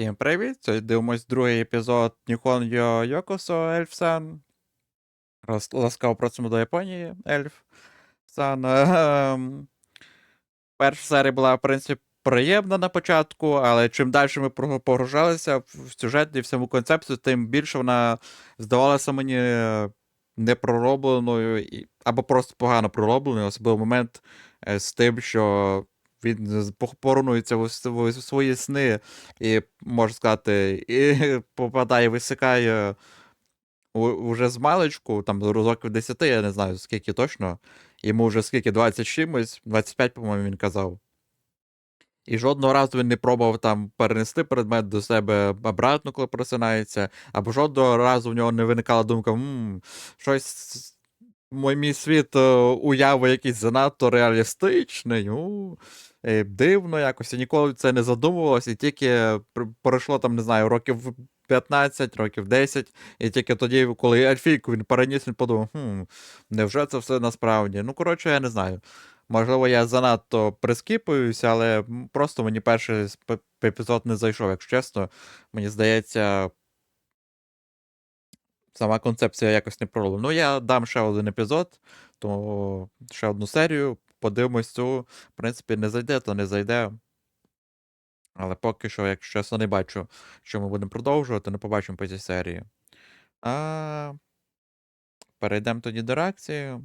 Всім привіт! Сьогодні дивимось другий епізод Ніхон Йо Йокосо Ельфсан. Ласкаво просимо до Японії, Ельф. Сан. Ем, Перша серія була, в принципі, приємна на початку, але чим далі ми погружалися в сюжет і в саму концепцію, тим більше вона здавалася мені непроробленою або просто погано проробленою, особливо момент е, з тим, що він порунується в свої сни і, можна сказати, і попадає, висикає уже з маличку, там років 10, я не знаю скільки точно. Йому вже скільки 20 чимось, 25, по-моєму, він казав. І жодного разу він не пробував там перенести предмет до себе обратно, коли просинається, або жодного разу в нього не виникала думка, «М, щось мій світ е, уяви якийсь занадто реалістичний. У, е, дивно якось. Я ніколи це не задумувалося, і тільки пройшло там, не знаю, років 15, років 10, і тільки тоді, коли Ельфійку він переніс, він подумав, хм, невже це все насправді? Ну, коротше, я не знаю. Можливо, я занадто прискіпуюся, але просто мені перший епізод не зайшов, якщо чесно. Мені здається, сама концепція якось не пролила. Ну, я дам ще один епізод, то ще одну серію, подивимось цю. В принципі, не зайде, то не зайде. Але поки що, якщо чесно, не бачу, що ми будемо продовжувати, не побачимо по цій серії. А... Перейдемо тоді до реакції.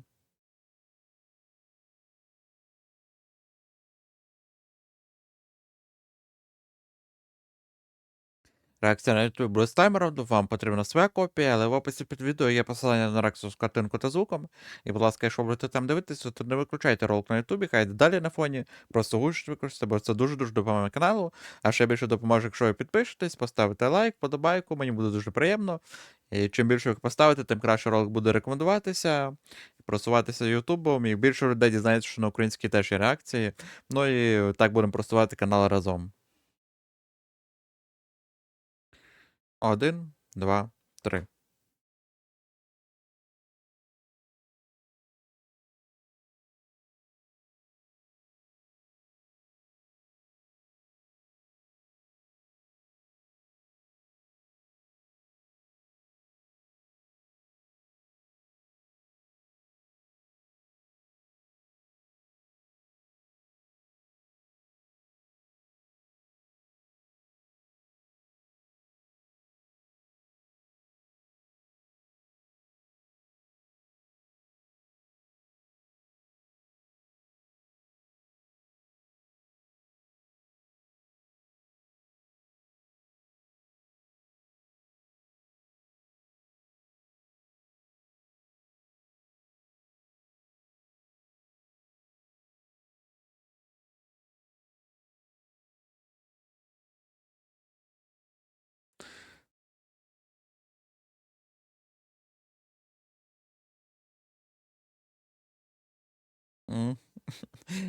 Реакція на YouTube буде з таймером, вам потрібна своя копія, але в описі під відео є посилання на реакцію з картинку та звуком. І, будь ласка, якщо будете там дивитися, то не виключайте ролик на YouTube, хай далі на фоні, просто гучно використати, бо це дуже-дуже допомагає каналу. А ще більше допоможе, якщо ви підпишетесь, поставите лайк, подобайку, мені буде дуже приємно. І чим більше ви поставите, тим краще ролик буде рекомендуватися, просуватися Ютубом, і більше людей дізнається, що на українській теж є реакції. Ну і так будемо просувати канал разом. Один, два, три.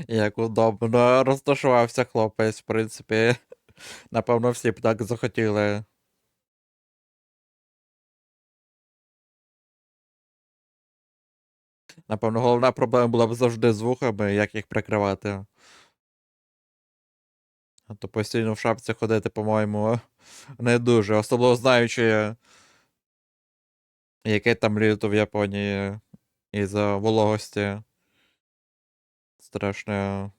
Як удобно розташувався хлопець, в принципі. Напевно, всі б так захотіли. Напевно, головна проблема була б завжди з вухами, як їх прикривати. А то постійно в шапці ходити, по-моєму, не дуже. Особливо знаючи, яке там літо в Японії із-за вологості. Страшне.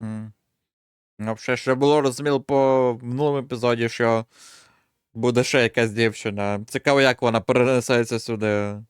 Ну, взагалі, ще було розуміло по минулому епізоді, що буде ще якась дівчина. Цікаво, як вона перенесеться сюди.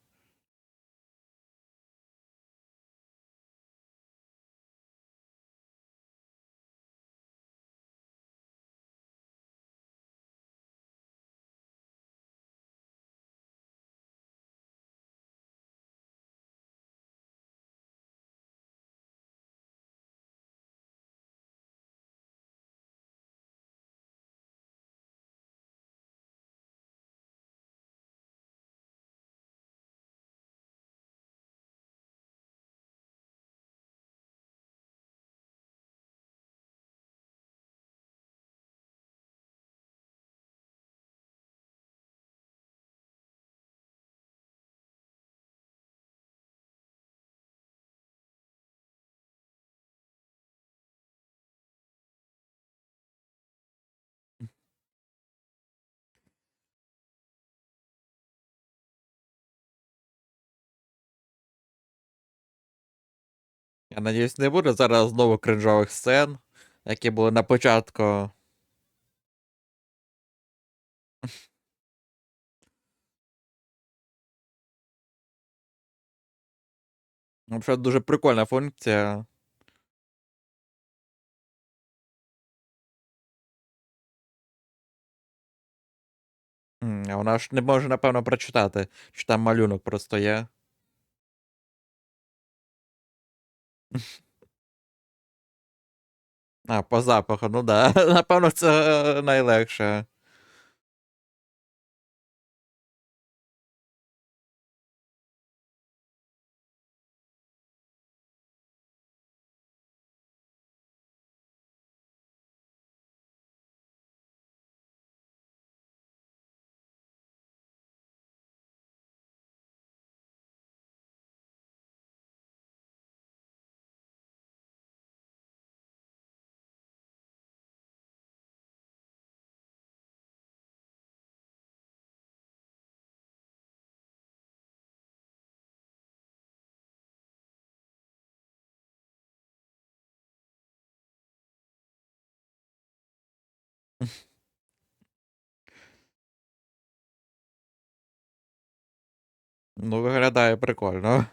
Я надіюсь, не буде зараз знову кринжових сцен, які були на початку. Взагалі дуже прикольна функція. Вона ж не може, напевно, прочитати, чи там малюнок просто є. А, по запаху, ну да. Напевно, це е, найлегше. Ну, виглядає прикольно.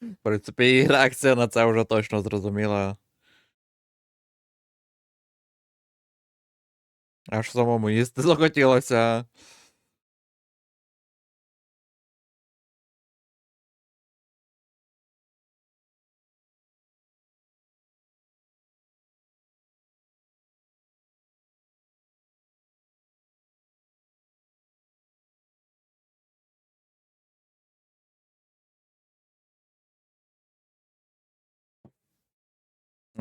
В принципі, і реакція на це вже точно зрозуміла. Аж самому їсти захотілося.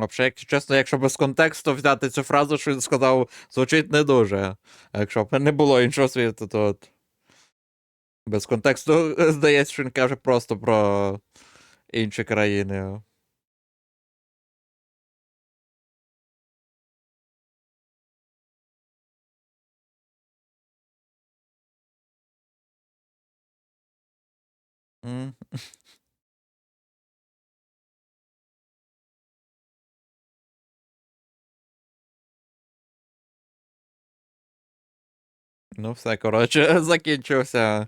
Взагалі, якщо чесно, якщо без контексту взяти цю фразу, що він сказав, звучить не дуже. Якщо б не було іншого світу, то от без контексту здається, що він каже просто про інші країни. М. Ну, все, коротше, закінчився.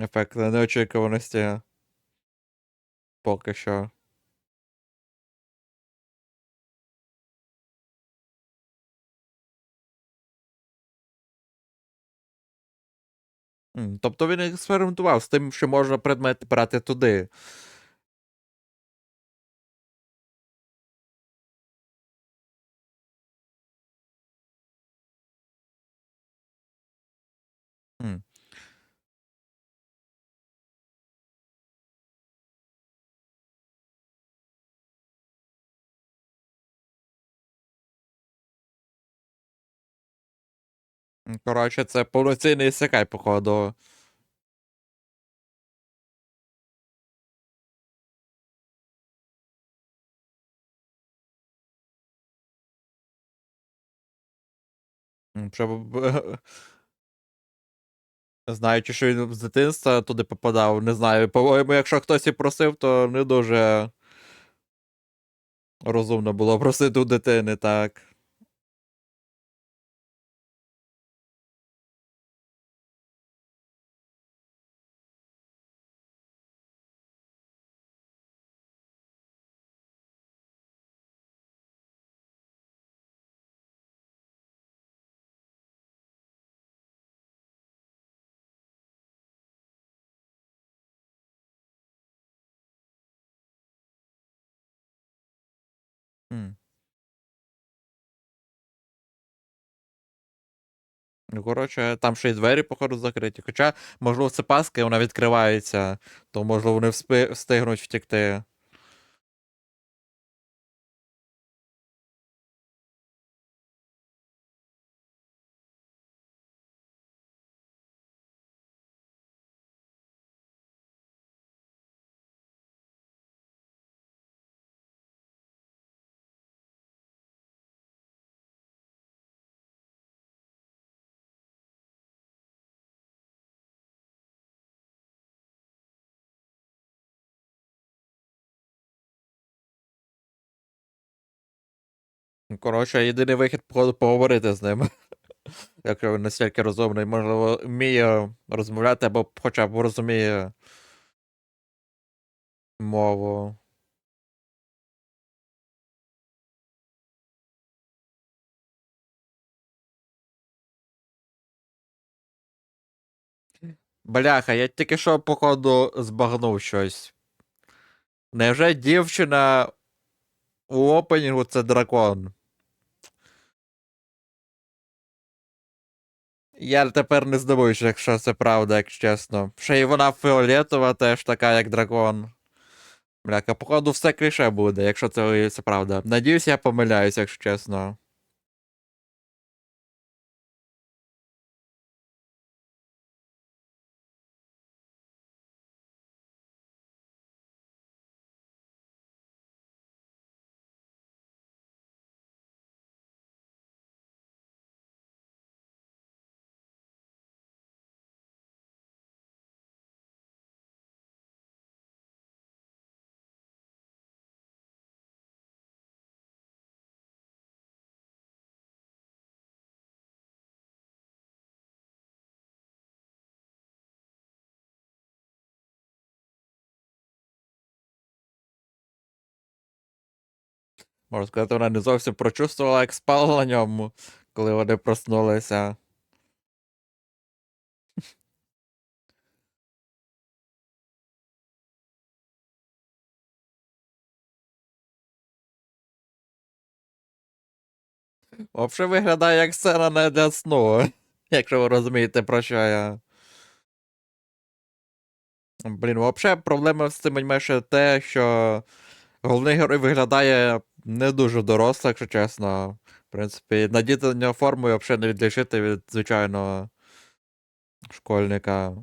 Ефект неочікуваності. Поки що. Тобто він експериментував з тим, що можна предмети брати туди. Коротше, це повноцінний ісекай, походу. Щоб Знаючи, що він з дитинства туди попадав, не знаю. По-моєму, якщо хтось і просив, то не дуже розумно було просити у дитини, так. Ну, коротше, там ще й двері, походу, закриті. Хоча, можливо, це паска, і вона відкривається, то можливо вони вспи- встигнуть втекти. Коротше, єдиний вихід, поговорити з ним. Якщо він настільки розумний, можливо, вміє розмовляти або хоча б розуміє мову. Бляха, я тільки що, походу, збагнув щось. Невже дівчина у опенінгу це дракон? Я тепер не здивуюся, якщо це правда, якщо чесно. Ще й вона фіолетова теж така, як дракон. Бляка, походу, все кліше буде, якщо це це правда. Надіюсь, я помиляюсь, якщо чесно. Можна сказати, вона не зовсім прочувствувала, як спала на ньому, коли вони проснулися. Взагалі виглядає як сцена не для сну. Якщо ви розумієте, про що я. Блін, взагалі проблема з цим аніме ще те, що головний герой виглядає не дуже доросла, якщо чесно. В принципі, надіти на нього форму і взагалі не відлічити від звичайного школьника.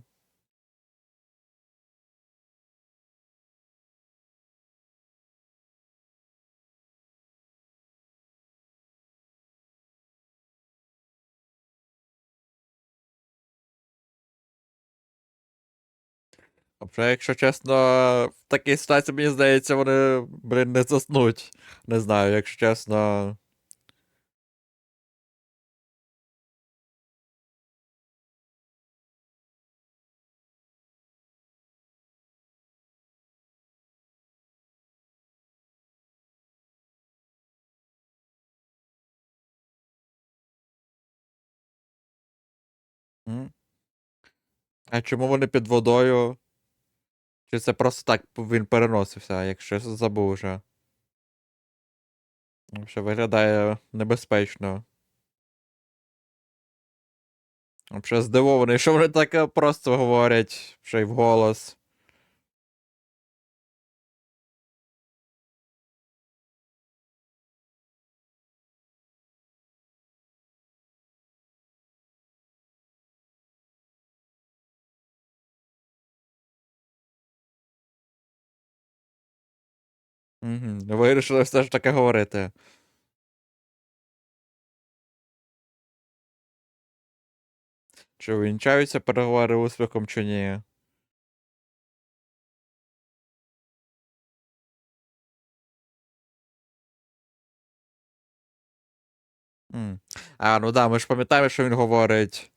Взагалі, якщо чесно, в такій ситуації, мені здається, вони, блін, не заснуть. Не знаю, якщо чесно. А чому вони під водою? Чи це просто так він переносився, якщо забув вже? Що виглядає небезпечно. Взагалі здивований, що вони так просто говорять, ще й вголос. Угу. Вирішили все ж таки говорити. Чи вінчаються переговори успіхом, чи ні? А, ну да, ми ж пам'ятаємо, що він говорить.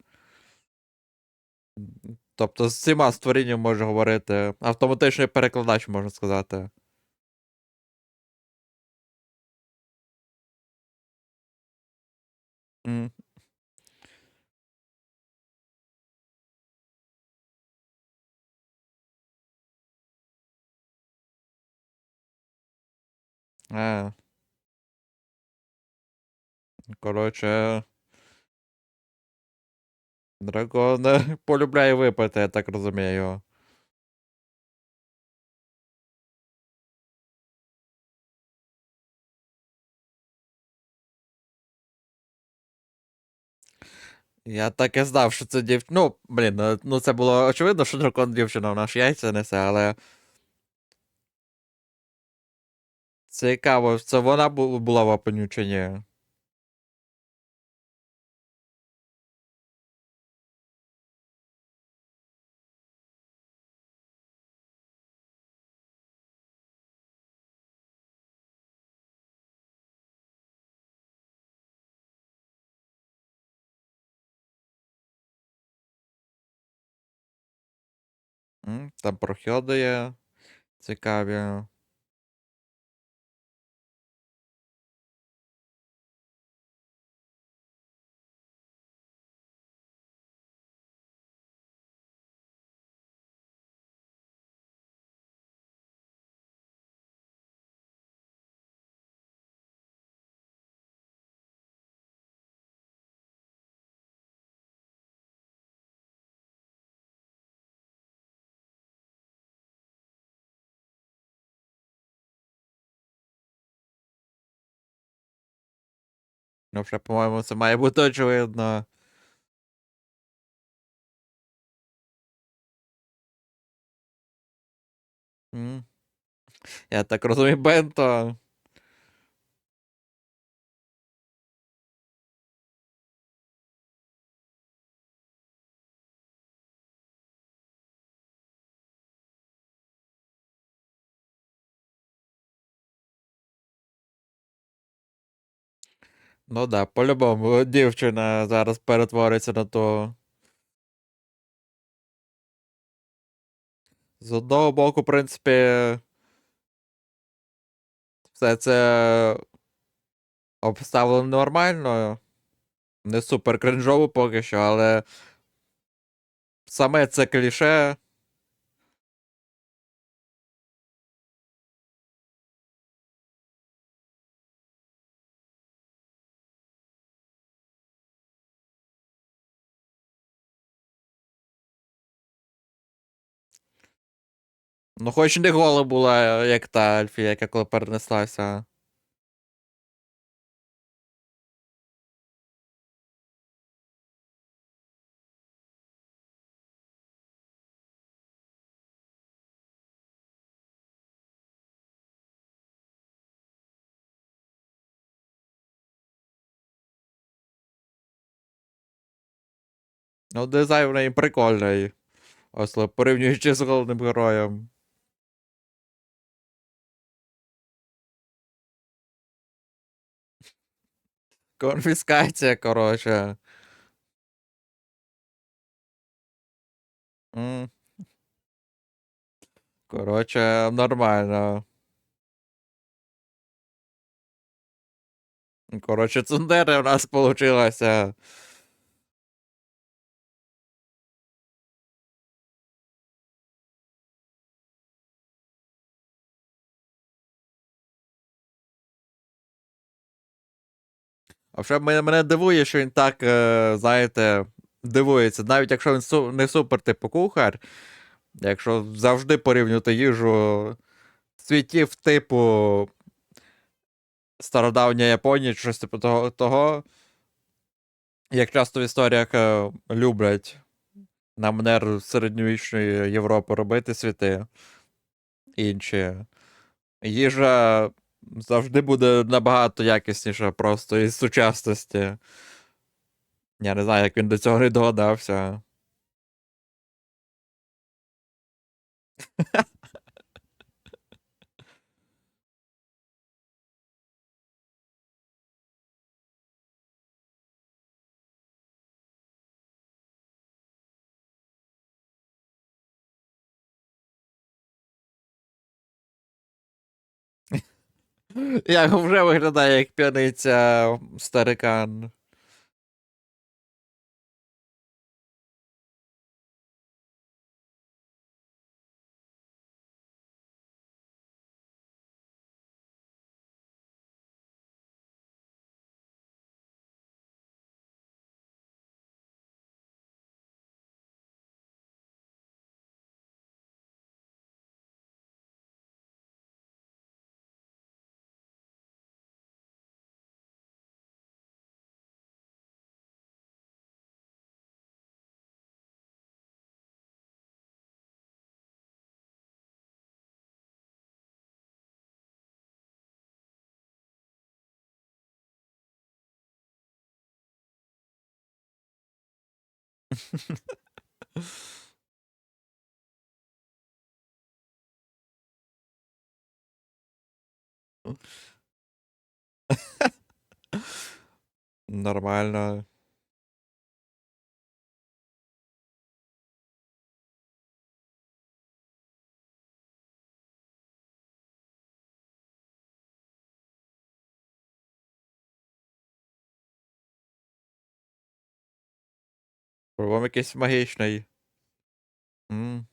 Тобто з всіма створінням може говорити. Автоматичний перекладач, можна сказати. М. А. Коротше. Дракон полюбляє випити, я так розумію. Я так і знав, що це дівчина. Ну, блін, ну, ну це було очевидно, що дракон дівчина в наш яйця несе, але. Цікаво, це вона бу- була в опеню Там прохіди є цікаві. Ну, вже, по-моєму, це має бути очевидно. Я так розумію, Бенто. Ну да, по-любому, дівчина зараз перетвориться на то. З одного боку, в принципі, все це обставлено нормально. Не супер кринжово поки що, але саме це кліше. Ну, хоч не гола була, як та Альфія, яка коли перенеслася. Ну, дизайн в неї прикольний. Осло, порівнюючи з головним героєм. Конфіскація, коротше. М. Коротше, нормально. Коротше, цундери у нас получилося. А вже мене, мене дивує, що він так, е, знаєте, дивується. Навіть якщо він су, не супер типу кухар, якщо завжди порівнювати їжу світів типу стародавня Японія, чи щось типу того, того, як часто в історіях е, люблять на манер середньовічної Європи робити світи інші. Їжа завжди буде набагато якісніше просто із сучасності. Я не знаю, як він до цього не догадався. Як вже виглядає як п'яниця старикан. Нормально. По-моєму, якийсь магічний. М.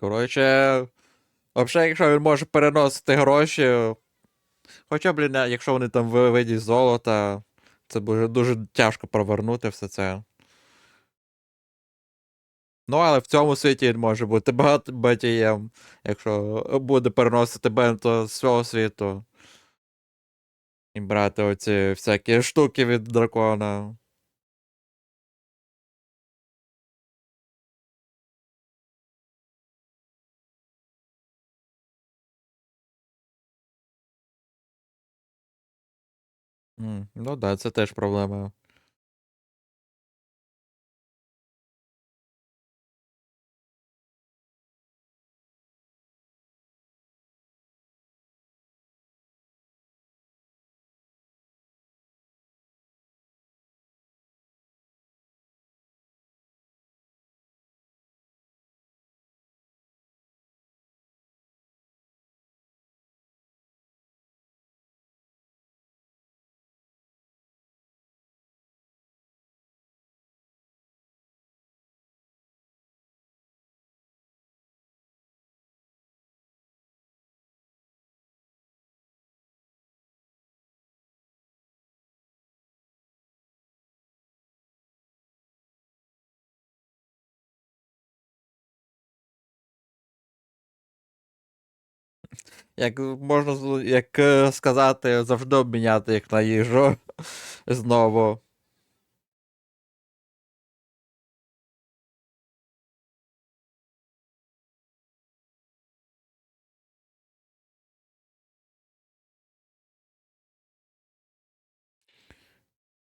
Коротше, взагалі, якщо він може переносити гроші. Хоча, блін, якщо вони там в виді золота, це буде дуже тяжко провернути все це. Ну, але в цьому світі він може бути багато батієм, якщо буде переносити бенто з всього світу. І брати оці всякі штуки від дракона. М, Ну да, це теж проблема. Як можна як е, сказати, завжди обміняти їх на їжу знову.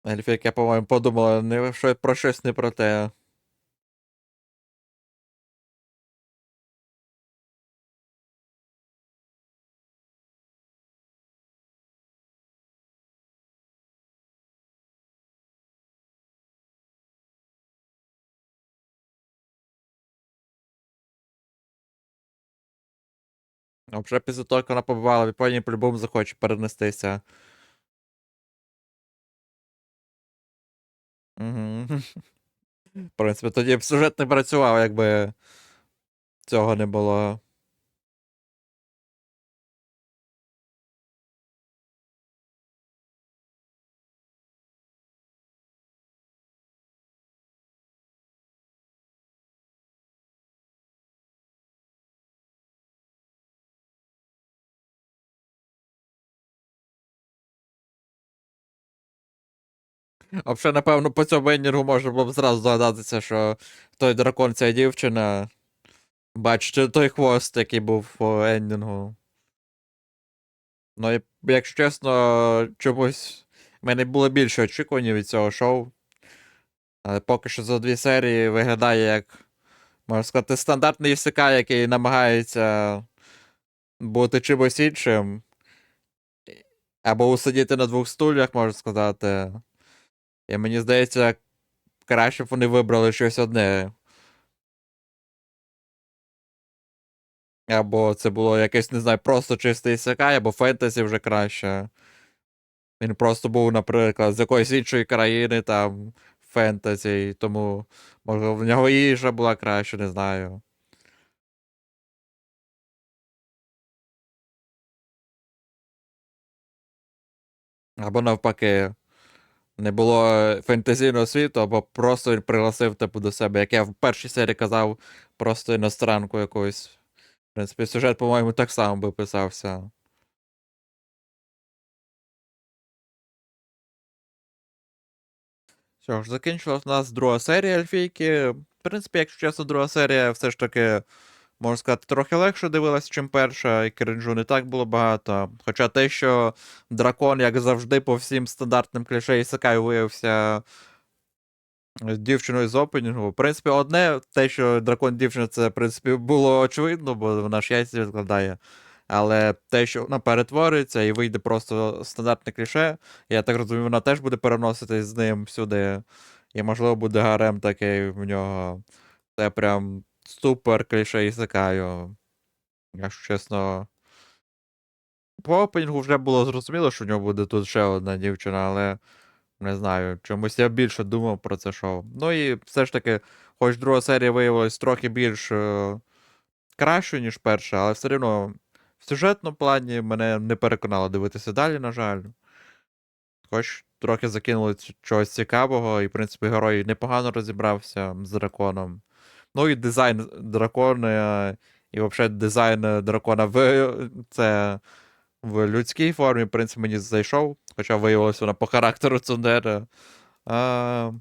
Ельфік, я, по-моєму, подумала, не що про щось не про те. А вже після того, як вона побувала в Японії, по-любому захоче перенестися. Угу. В принципі, тоді б сюжет не працював, якби цього не було. А вже, напевно, по цьому енінгу можна було б зразу здогадатися, що той дракон ця дівчина. Бачите, той хвост, який був по ендінгу. Ну, і, якщо чесно, чомусь в мене було більше очікувань від цього шоу. Але поки що за дві серії виглядає як, можна сказати, стандартний ісика, який намагається бути чимось іншим. Або усидіти на двох стульях, можна сказати. І мені здається, краще б вони вибрали щось одне. Або це було якесь, не знаю, просто чистий ісикай, або фентезі вже краще. Він просто був, наприклад, з якоїсь іншої країни там фентезі, тому, може, в нього їжа була краще, не знаю. Або навпаки, не було фентезійного світу, або просто він пригласив типу до себе, як я в першій серії казав, просто іностранку якусь. В принципі, сюжет, по-моєму, так само би писався. Що ж, закінчилась у нас друга серія Ельфійки. В принципі, якщо чесно, друга серія все ж таки, можна сказати, трохи легше дивилась, чим перша, і кринжу не так було багато. Хоча те, що дракон, як завжди, по всім стандартним кліше Ісакай виявився з дівчиною з опенінгу. В принципі, одне, те, що дракон дівчина, це, в принципі, було очевидно, бо вона ж яйця відкладає. Але те, що вона перетвориться і вийде просто стандартне кліше, я так розумію, вона теж буде переноситись з ним всюди. І, можливо, буде гарем такий в нього. Це прям супер кліше ісикаю. Якщо чесно. По опенінгу вже було зрозуміло, що в нього буде тут ще одна дівчина, але не знаю, чомусь я більше думав про це шоу. Ну і все ж таки, хоч друга серія виявилась трохи більш е, кращою, ніж перша, але все одно в сюжетному плані мене не переконало дивитися далі, на жаль. Хоч трохи закинули чогось цікавого, і, в принципі, герой непогано розібрався з драконом. Ну і дизайн дракона, і взагалі дизайн е, дракона в це в людській формі, в принципі, мені зайшов, хоча виявилося вона по характеру Цундера, а,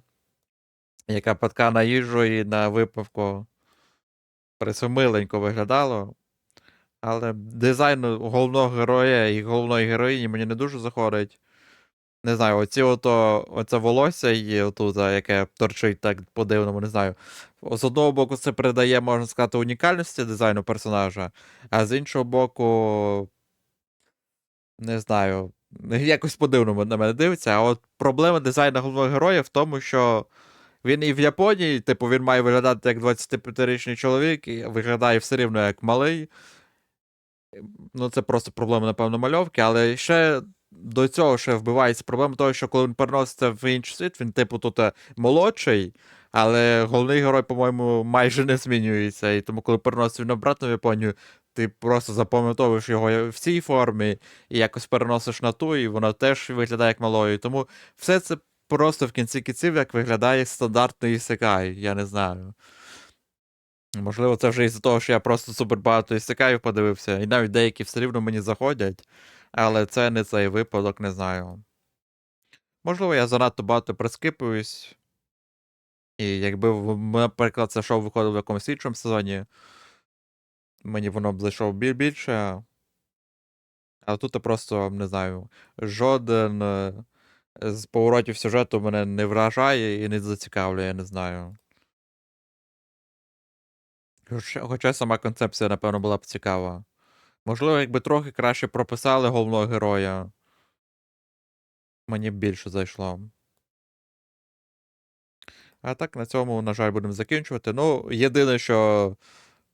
яка падка на їжу і на випивку. Присумиленько виглядало. Але дизайн головного героя і головної героїні мені не дуже заходить. Не знаю, оці ото, оце волосся її отут, яке торчить так по-дивному, не знаю. З одного боку, це придає, можна сказати, унікальності дизайну персонажа, а з іншого боку, не знаю, якось по-дивному на мене дивиться. А от проблема дизайну головного героя в тому, що він і в Японії, типу, він має виглядати як 25-річний чоловік, і виглядає все рівно як малий. Ну, це просто проблема, напевно, мальовки, але ще до цього ще вбивається проблема того, що коли він переноситься в інший світ, він, типу, тут е, молодший, але головний герой, по-моєму, майже не змінюється. І тому, коли переноситься він обратно в Японію, ти просто запам'ятовуєш його в цій формі і якось переносиш на ту, і вона теж виглядає як малою. Тому все це просто в кінці кінців як виглядає стандартний ісекай, я не знаю. Можливо, це вже із-за того, що я просто супер багато ісекаїв подивився, і навіть деякі все рівно мені заходять, але це не цей випадок, не знаю. Можливо, я занадто багато прискипуюсь. І якби, наприклад, це шоу виходило в якомусь іншому сезоні, мені воно б зайшло більше. А тут я просто, не знаю, жоден е, з поворотів сюжету мене не вражає і не зацікавлює, не знаю. Хоча сама концепція, напевно, була б цікава. Можливо, якби трохи краще прописали головного героя. Мені б більше зайшло. А так, на цьому, на жаль, будемо закінчувати. Ну, єдине, що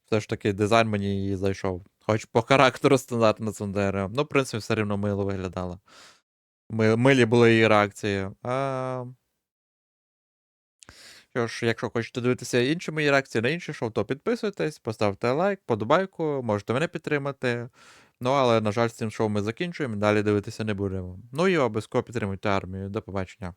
все ж таки дизайн мені і зайшов. Хоч по характеру стандартна Цундера. Ну, в принципі, все рівно мило виглядало. Милі були її реакції. А... Що якщо хочете дивитися інші мої реакції на інші шоу, то підписуйтесь, поставте лайк, подобайку, можете мене підтримати. Ну, але, на жаль, з цим шоу ми закінчуємо, далі дивитися не будемо. Ну і обов'язково підтримуйте армію. До побачення.